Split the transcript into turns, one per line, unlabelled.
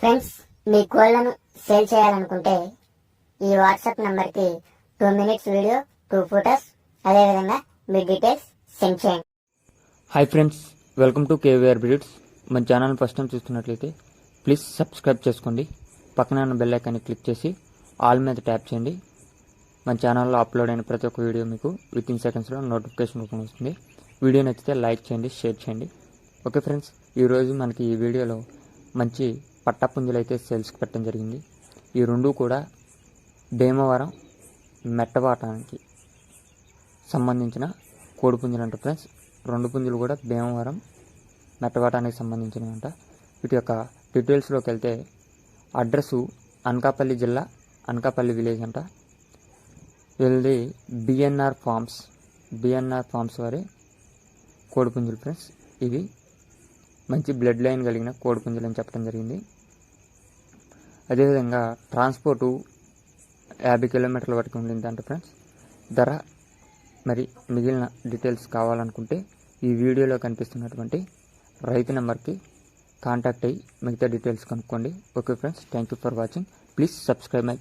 Friends మీ కోళ్ళను sale చేయాలనుకుంటే ఈ వాట్సాప్ నంబర్కి two minutes video two photos అదేవిధంగా మీ డీటెయిల్స్ సెండ్ చేయండి.
Hi friends welcome to KVR birds మన ఛానల్ ఫస్ట్ టైం చూస్తున్నట్లయితే ప్లీజ్ సబ్స్క్రైబ్ చేసుకోండి. పక్కన ఉన్న బెల్ ఐకాన్ని క్లిక్ చేసి ఆల్ మీద ట్యాప్ చేయండి. మన ఛానల్లో అప్లోడ్ అయిన ప్రతి ఒక్క వీడియో మీకు విత్ ఇన్ సెకండ్స్లో నోటిఫికేషన్ రూపంలో వస్తుంది. వీడియో నచ్చితే లైక్ చేయండి షేర్ చేయండి. ఓకే ఫ్రెండ్స్ ఈరోజు మనకి ఈ వీడియోలో మంచి పట్టపుంజులు అయితే సేల్స్కి పెట్టడం జరిగింది. ఈ రెండు కూడా భీమవరం మెట్టబాటానికి సంబంధించిన కోడి పుంజులు అంట ఫ్రెండ్స్. రెండు పుంజులు కూడా భీమవరం మెట్టవాటానికి సంబంధించినవి అంట వీటి యొక్క డీటెయిల్స్లోకి వెళ్తే అడ్రస్సు అనకాపల్లి జిల్లా అనకాపల్లి విలేజ్ అంట. వీళ్ళది బిఎన్ఆర్ ఫార్మ్స్ బిఎన్ఆర్ ఫార్మ్స్ వారి కోడిపుంజులు ఫ్రెండ్స్. ఇవి మంచి బ్లడ్ లైన్ కలిగిన కోడిపుంజలు అని చెప్పడం జరిగింది. అదేవిధంగా ట్రాన్స్పోర్టు యాభై కిలోమీటర్ల వరకు ఉండింది అంట ఫ్రెండ్స్ ధర మరి మిగిలిన డీటెయిల్స్ కావాలనుకుంటే ఈ వీడియోలో కనిపిస్తున్నటువంటి రైతు నెంబర్కి కాంటాక్ట్ అయ్యి మిగతా డీటెయిల్స్ కనుక్కోండి. Okay friends thank you for watching please subscribe my